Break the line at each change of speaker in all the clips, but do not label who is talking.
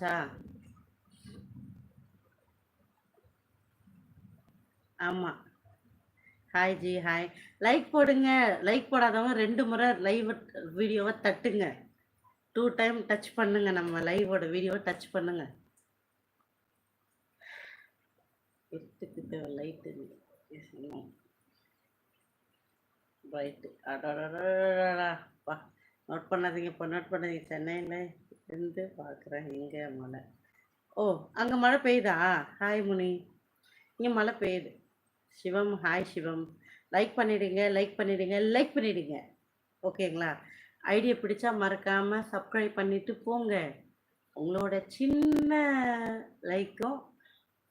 ஆச்சா ஆமா hi ji hi like போடுங்க லைக் போடாதவங்க ரெண்டு முறை லைவ் வீடியோவை தட்டுங்க டூ டைம் டச் பண்ணுங்க நம்ம லைவோட வீடியோவை டச் பண்ணுங்க எடுத்துக்கிட்ட லைட்டு ரைட்டு அடடா நோட் பண்ணாதீங்க இப்போ நோட் பண்ணாதீங்க. சென்னையில் இருந்து பார்க்குறேன் இங்கே மழை. ஓ அங்கே மழை பெய்யுதா? ஹாய் முனி. இங்கே மழை பெய்யுது. சிவம் ஹாய் சிவம். லைக் பண்ணிவிடுங்க லைக் பண்ணிவிடுங்க லைக் பண்ணிவிடுங்க ஓகேங்களா? ஐடியா பிடிச்சா மறக்காமல் சப்ஸ்கிரைப் பண்ணிவிட்டு போங்க. உங்களோட சின்ன லைக்கும்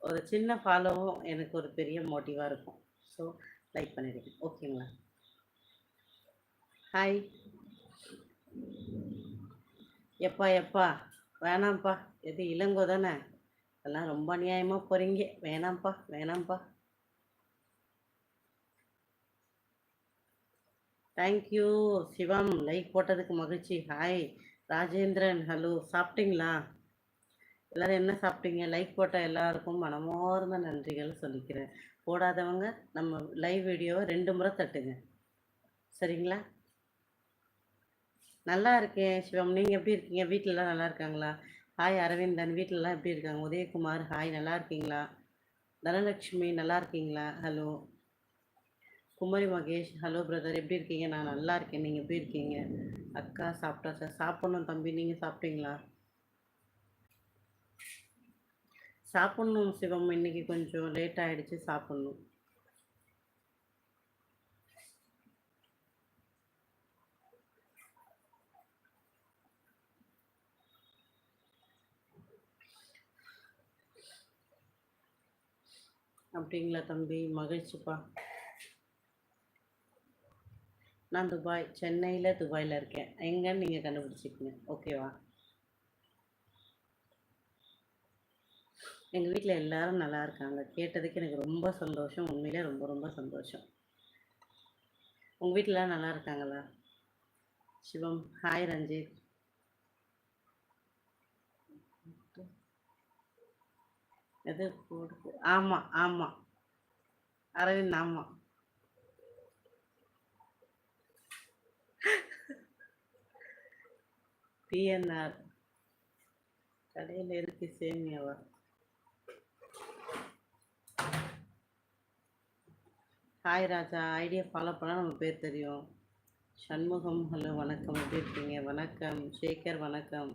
ஒரு சின்ன ஃபாலோவும் எனக்கு ஒரு பெரிய மோட்டிவாக இருக்கும். ஸோ லைக் பண்ணிவிடுங்க ஓகேங்களா? ஹாய் எப்பா எப்பா? வேணாம்ப்பா. எது இளங்கோ தானே? அதெல்லாம் ரொம்ப அநியாயமாக போகிறீங்க வேணாம்ப்பா வேணாம்ப்பா. தேங்க்யூ சிவம். லைக் போட்டதுக்கு மகிழ்ச்சி. ஹாய் ராஜேந்திரன். ஹலோ சாப்பிட்டீங்களா? எல்லோரும் என்ன சாப்பிட்டீங்க? லைக் போட்ட எல்லாருக்கும் மனமார்ந்த நன்றிகள் சொல்லிக்கிறேன். போடாதவங்க நம்ம லைவ் வீடியோவை ரெண்டு முறை தட்டுங்க. சரிங்களா? நல்லா இருக்கேன் சிவம். நீங்கள் எப்படி இருக்கீங்க? வீட்டிலலாம் நல்லா இருக்காங்களா? ஹாய் அரவிந்தன். வீட்டிலலாம் எப்படி இருக்காங்க? உதயகுமார் ஹாய் நல்லா இருக்கீங்களா? தனலட்சுமி நல்லா இருக்கீங்களா? Hello Kumari Mahesh hello brother எப்படி இருக்கீங்க? நான் நல்லா இருக்கேன். நீங்கள் எப்படி இருக்கீங்க? அக்கா சாப்பிட்டா சார். சாப்பிட்ணும் தம்பி. நீங்கள் சாப்பிட்டீங்களா? சாப்பிட்ணும் சிவம். இன்னைக்கு கொஞ்சம் லேட் ஆகிடுச்சு சாப்பிட்ணும். அப்படிங்களா தம்பி? மகிழ்ச்சிப்பா. நான் துபாய் சென்னையில் துபாயில் இருக்கேன். எங்கன்னு நீங்கள் கண்டுபிடிச்சிக்கங்க. ஓகேவா? எங்கள் வீட்டில் எல்லாரும் நல்லா இருக்காங்க. கேட்டதுக்கு எனக்கு ரொம்ப சந்தோஷம். உண்மையிலே ரொம்ப ரொம்ப சந்தோஷம். உங்கள் வீட்டிலலாம் நல்லா இருக்காங்களா? சிவம் ஹாய் ரஞ்சித். எது போடு ஆமாம் ஆமாம் அரவிந்த் ஆமாம் பிஎன்ஆர் கடையில் இருக்கு சேமியாவா? ஹாய் ராஜா ஐடியா ஃபாலோ பண்ணால் நம்ம பேர் தெரியும். சண்முகம் ஹலோ வணக்கம். எப்படி இருக்கீங்க? வணக்கம். சேகர் வணக்கம்.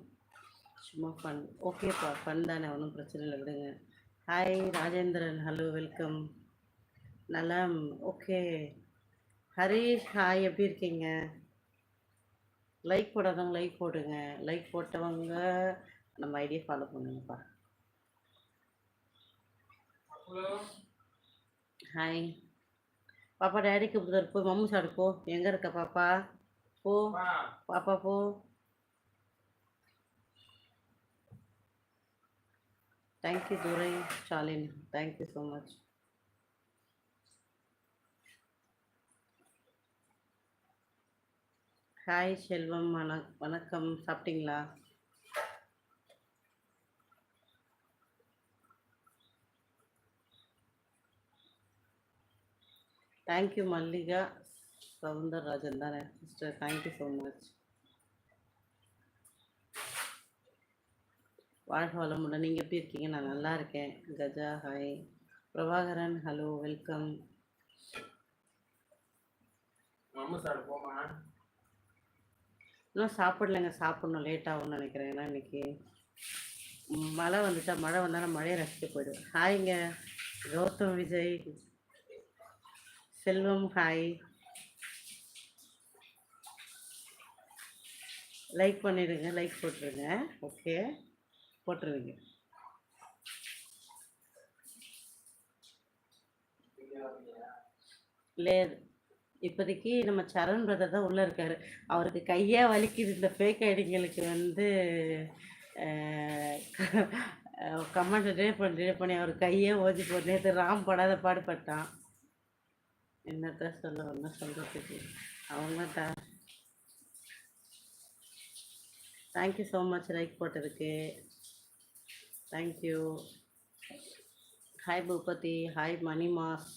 சும்மா ஃபன் ஓகேப்பா ஃபன் தானே ஒன்றும் பிரச்சனை இல்லை விடுங்க. ஹாய் ராஜேந்திரன் ஹலோ வெல்கம் நலம் ஓகே ஹரீஷ் ஹாய் எப்படி இருக்கீங்க? லைக் போடாதவங்க லைக் போடுங்க. லைக் போட்டவங்க நம்ம ஐடியா ஃபாலோ பண்ணுங்கப்பா. ஹாய் பாப்பா டேடி கூப்பிடுறாரு. போ மம்மு சாடு போ. எங்கே இருக்க பாப்பா? போ. பாப்பா போ. Thank you Durai Stalin thank you so much hi Selvam வண வணக்கம் சாப்பிட்டீங்களா? தேங்க்யூ மல்லிகா சவுந்தரராஜன் தானே? சிஸ்டர் தேங்க்யூ ஸோ மச் வாழ்க வளமுடன். நீங்கள் எப்படி இருக்கீங்க? நான் நல்லா இருக்கேன். Gaja hi Prabhakaran hello welcome இன்னும் சாப்பிடலைங்க. சாப்பிடணும். லேட் ஆகும்னு நினைக்கிறேன். ஏன்னா இன்னைக்கு மழை வந்துட்டா மழை வந்தாலும் மழையை ரசிக்க போயிடும் ஹாய்ங்க கௌதம் விஜய். செல்வம் ஹாய் லைக் பண்ணிடுங்க. லைக் போட்டுருங்க. ஓகே போட்டுருவீங்க. இல்லை இப்போதைக்கு நம்ம சரண் பிரதர் தான் உள்ளே இருக்காரு. அவருக்கு கையே வலிக்குது இந்த ஃபேக் ஐடிங்களுக்கு வந்து கமெண்ட் டிலே பண்ணி டிலே பண்ணி அவர் கையே ஓதி போ நேற்று ராம் படாத பாடுபட்டான். என்னத்த சொல்ல ஒன்றும் சொல்கிறதுக்கு அவங்க த thank you so much like போட்டதுக்கு. Thank you hi Boopathi hi Manimas